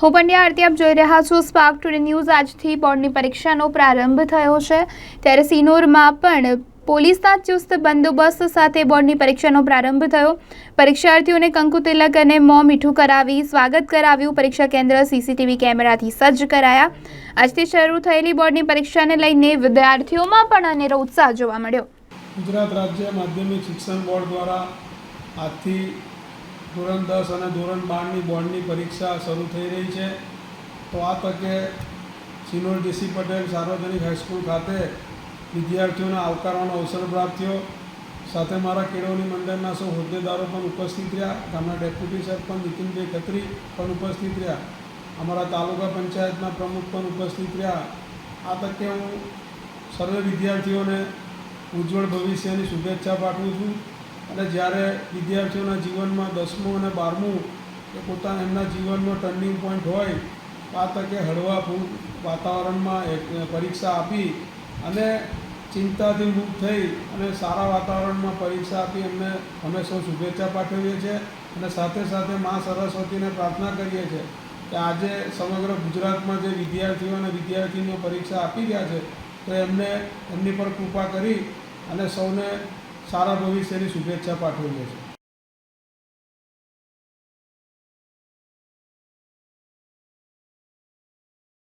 હું પંડ્યા, આરતી આપ જોઈ રહ્યા છો સ્પાર્ક ટુડે ન્યૂઝ આજથી બોર્ડની પરીક્ષાનો પ્રારંભ થયો છે. ત્યારે સિનોરમાં પણ પોલીસના ચુસ્ત બંદોબસ્ત સાથે બોર્ડની પરીક્ષાનો પ્રારંભ થયો. પરીક્ષાર્થીઓને કંકુ તિલક અને મોં મીઠું કરાવી સ્વાગત કરાવ્યું. પરીક્ષા કેન્દ્ર સીસીટીવી કેમેરાથી સજ્જ કરાયા. આજથી શરૂ થયેલી બોર્ડની પરીક્ષાને લઈને વિદ્યાર્થીઓમાં પણ અનેરો ઉત્સાહ જોવા મળ્યો. ગુજરાત રાજ્ય માધ્યમિક શિક્ષણ બોર્ડ દ્વારા આજથી ધોરણ દસ અને ધોરણ બારની બોર્ડની પરીક્ષા શરૂ થઈ રહી છે. તો આ તકે સિનોર જેસી પટેલ સાર્વજનિક હાઈસ્કૂલ ખાતે વિદ્યાર્થીઓને આવકારવાનો અવસર પ્રાપ્ત થયો. સાથે મારા કેળવણી મંડળના સૌ હોદ્દેદારો પણ ઉપસ્થિત રહ્યા. ગામના ડેપ્યુટી સરપંચ નીતિનભાઈ ખત્રી પણ ઉપસ્થિત રહ્યા. અમારા તાલુકા પંચાયતના પ્રમુખ પણ ઉપસ્થિત રહ્યા. આ તકે હું સર્વે વિદ્યાર્થીઓને ઉજ્જવળ ભવિષ્યની શુભેચ્છા પાઠવું છું. અને જ્યારે વિદ્યાર્થીઓના જીવનમાં દસમું અને બારમું એ પોતાના એમના જીવનનો ટર્નિંગ પોઈન્ટ હોય આ તકે હળવા વાતાવરણમાં પરીક્ષા આપી અને ચિંતાથી મુક્ત થઈ અને સારા વાતાવરણમાં પરીક્ષા આપી એમને અમે સૌ શુભેચ્છા પાઠવીએ છીએ અને સાથે સાથે મા સરસ્વતીને પ્રાર્થના કરીએ છીએ કે આજે સમગ્ર ગુજરાતમાં જે વિદ્યાર્થીઓ અને વિદ્યાર્થીનીઓ પરીક્ષા આપી રહ્યા છે, તો એમને એમની પર કૃપા કરી અને સૌને સારા ભવિષ્યની શુભેચ્છા પાઠવીએ છીએ